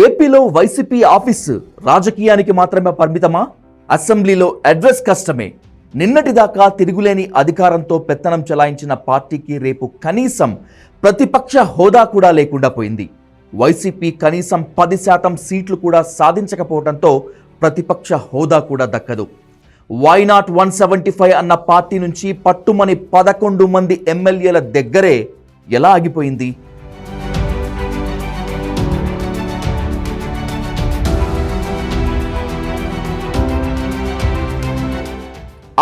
ఏపీలో YCP office రాజకీయానికి మాత్రమే పరిమితమా? అసెంబ్లీలో అడ్రస్ కష్టమే. నిన్నటిదాకా తిరుగులేని అధికారంతో పెత్తనం చెలాయించిన పార్టీకి రేపు కనీసం ప్రతిపక్ష హోదా కూడా లేకుండా పోయింది. వైసీపీ కనీసం పది శాతం సీట్లు కూడా సాధించకపోవడంతో ప్రతిపక్ష హోదా కూడా దక్కదు. Why not one seventy five అన్న పార్టీ నుంచి పట్టుమని పదకొండు మంది ఎమ్మెల్యేల దగ్గరే ఎలా ఆగిపోయింది?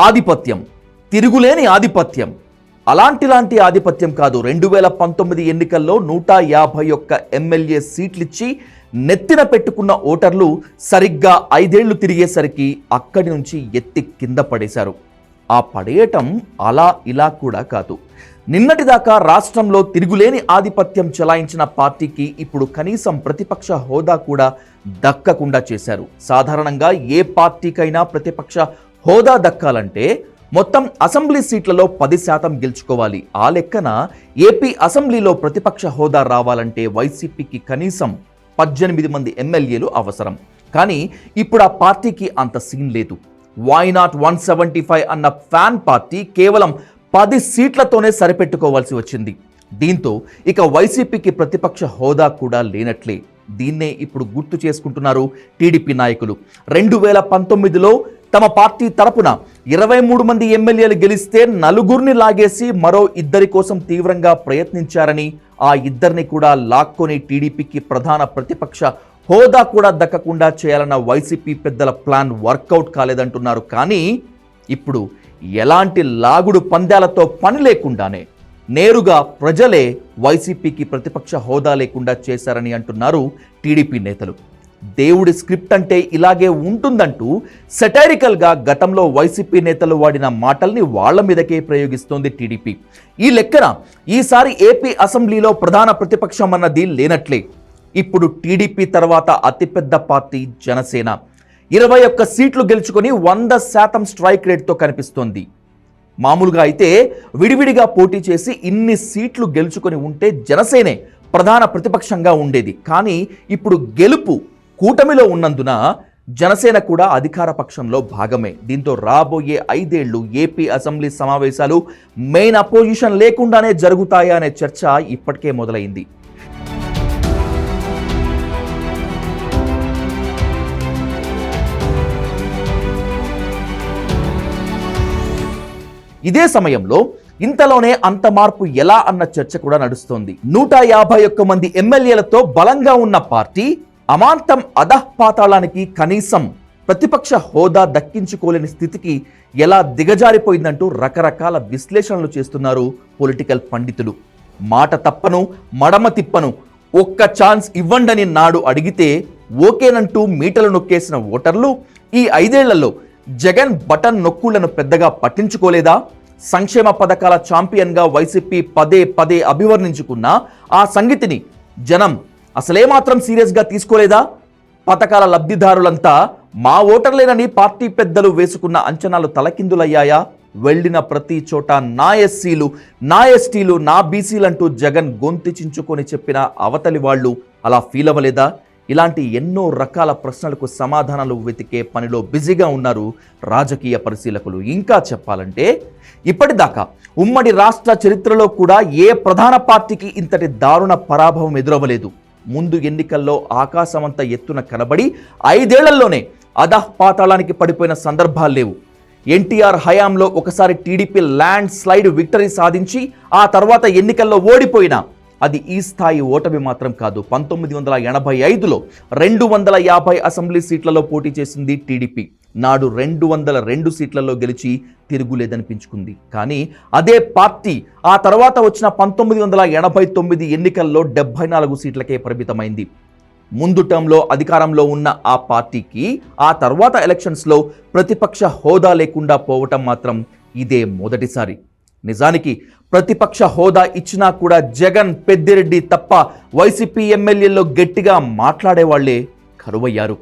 ఆధిపత్యం తిరుగులేని ఆధిపత్యం. అలాంటిలాంటి ఆధిపత్యం కాదు. రెండు వేల పంతొమ్మిది ఎన్నికల్లో నూట యాభై ఒక్క ఎమ్మెల్యే సీట్లిచ్చి నెత్తిన పెట్టుకున్న ఓటర్లు సరిగ్గా ఐదేళ్ళు తిరిగేసరికి అక్కడి నుంచి ఎత్తి కింద పడేశారు. ఆ పడేయటం అలా ఇలా కూడా కాదు. నిన్నటిదాకా రాష్ట్రంలో తిరుగులేని ఆధిపత్యం చెలాయించిన పార్టీకి ఇప్పుడు కనీసం ప్రతిపక్ష హోదా కూడా దక్కకుండా చేశారు. సాధారణంగా ఏ పార్టీకైనా ప్రతిపక్ష హోదా దక్కాలంటే మొత్తం అసెంబ్లీ సీట్లలో పది శాతం గెలుచుకోవాలి. ఆ లెక్కన ఏపీ అసెంబ్లీలో ప్రతిపక్ష హోదా రావాలంటే వైసీపీకి కనీసం పద్దెనిమిది మంది ఎమ్మెల్యేలు అవసరం. కానీ ఇప్పుడు ఆ పార్టీకి అంత సీన్ లేదు. Why not one seventy five అన్న ఫ్యాన్ పార్టీ కేవలం పది సీట్లతోనే సరిపెట్టుకోవాల్సి వచ్చింది. దీంతో ఇక వైసీపీకి ప్రతిపక్ష హోదా కూడా లేనట్లే. దీన్నే ఇప్పుడు గుర్తు చేసుకుంటున్నారు టీడీపీ నాయకులు. రెండు వేల పంతొమ్మిదిలో తమ పార్టీ తరపున ఇరవై మూడు మంది ఎమ్మెల్యేలు గెలిస్తే నలుగురిని లాగేసి మరో ఇద్దరి కోసం తీవ్రంగా ప్రయత్నించారని ఆ ఇద్దరిని కూడా లాక్కొని టీడీపీకి ప్రధాన ప్రతిపక్ష హోదా కూడా దక్కకుండా చేయాలన్న వైసీపీ పెద్దల ప్లాన్ వర్కౌట్ కాలేదంటున్నారు. కానీ ఇప్పుడు ఎలాంటి లాగుడు పందాలతో పని లేకుండానే నేరుగా ప్రజలే వైసీపీకి ప్రతిపక్ష హోదా లేకుండా చేశారని అంటున్నారు టీడీపీ నేతలు. దేవుడి స్క్రిప్ట్ అంటే ఇలాగే ఉంటుందంటూ సెటైరికల్గా గతంలో వైసీపీ నేతలు వాడిన మాటల్ని వాళ్ళ మీదకే ప్రయోగిస్తోంది టీడీపీ. ఈ లెక్కన ఈసారి ఏపీ అసెంబ్లీలో ప్రధాన ప్రతిపక్షం అన్నది లేనట్లే. ఇప్పుడు టీడీపీ తర్వాత అతిపెద్ద పార్టీ జనసేన. ఇరవై ఒక్క సీట్లు గెలుచుకొని వంద శాతం స్ట్రైక్ రేట్తో కనిపిస్తోంది. మామూలుగా అయితే విడివిడిగా పోటీ చేసి ఇన్ని సీట్లు గెలుచుకొని ఉంటే జనసేనే ప్రధాన ప్రతిపక్షంగా ఉండేది. కానీ ఇప్పుడు గెలుపు కూటమిలో ఉన్నందున జనసేన కూడా అధికార పక్షంలో భాగమే. దీంతో రాబోయే ఐదేళ్ళు ఏపీ అసెంబ్లీ సమావేశాలు మెయిన్ అపోజిషన్ లేకుండానే జరుగుతాయా అనే చర్చ ఇప్పటికే మొదలైంది. ఇదే సమయంలో ఇంతలోనే అంత మార్పు ఎలా అన్న చర్చ కూడా నడుస్తోంది. నూట యాభై ఒక్క మంది ఎమ్మెల్యేలతో బలంగా ఉన్న పార్టీ అమాంతం అధఃపాతాళానికి కనీసం ప్రతిపక్ష హోదా దక్కించుకోలేని స్థితికి ఎలా దిగజారిపోయిందంటూ రకరకాల విశ్లేషణలు చేస్తున్నారు పొలిటికల్ పండితులు. మాట తప్పను మడమ తిప్పను ఒక్క ఛాన్స్ ఇవ్వండని నాడు అడిగితే ఓకేనంటూ మీటలు నొక్కేసిన ఓటర్లు ఈ ఐదేళ్ళలో జగన్ బటన్ నొక్కులను పెద్దగా పట్టించుకోలేదా? సంక్షేమ పథకాల ఛాంపియన్గా వైసీపీ పదే పదే అభివర్ణించుకున్న ఆ సంగతిని జనం అసలేమాత్రం సీరియస్గా తీసుకోలేదా? పథకాల లబ్ధిదారులంతా మా ఓటర్లేనని పార్టీ పెద్దలు వేసుకున్న అంచనాలు తలకిందులయ్యాయా? వెళ్ళిన ప్రతి చోట నా ఎస్సీలు నా ఎస్టీలు నా బీసీలంటూ జగన్ గొంతు చించుకొని చెప్పిన అవతలి వాళ్ళు అలా ఫీల్ అవ్వలేదా? ఇలాంటి ఎన్నో రకాల ప్రశ్నలకు సమాధానాలు వెతికే పనిలో బిజీగా ఉన్నారు రాజకీయ పరిశీలకులు. ఇంకా చెప్పాలంటే ఇప్పటిదాకా ఉమ్మడి రాష్ట్ర చరిత్రలో కూడా ఏ ప్రధాన పార్టీకి ఇంతటి దారుణ పరాభవం ఎదురవ్వలేదు. ముందు ఎన్నికల్లో ఆకాశమంత ఎత్తున కనబడి ఐదేళ్ళలోనే అధఃపాతాళానికి పడిపోయిన సందర్భాలు లేవు. ఎన్టీఆర్ హయాంలో ఒకసారి టీడీపీ ల్యాండ్ స్లైడ్ విక్టరీ సాధించి ఆ తర్వాత ఎన్నికల్లో ఓడిపోయిన అది ఈ స్థాయి ఓటమి మాత్రం కాదు. పంతొమ్మిది వందల ఎనభై ఐదులో రెండు వందల యాభై అసెంబ్లీ సీట్లలో పోటీ చేసింది టీడీపీ. నాడు రెండు వందల రెండు సీట్లలో గెలిచి తిరుగులేదనిపించుకుంది. కానీ అదే పార్టీ ఆ తర్వాత వచ్చిన పంతొమ్మిది వందల ఎనభై తొమ్మిది ఎన్నికల్లో డెబ్బై నాలుగు సీట్లకే పరిమితమైంది. ముందు టర్మ్లో అధికారంలో ఉన్న ఆ పార్టీకి ఆ తర్వాత ఎలక్షన్స్లో ప్రతిపక్ష హోదా లేకుండా పోవటం మాత్రం ఇదే మొదటిసారి. నిజానికి ప్రతిపక్ష హోదా ఇచ్చినా కూడా జగన్ పెద్దిరెడ్డి తప్ప వైసీపీ ఎమ్మెల్యేల్లో గట్టిగా మాట్లాడేవాళ్ళే కరువయ్యారు.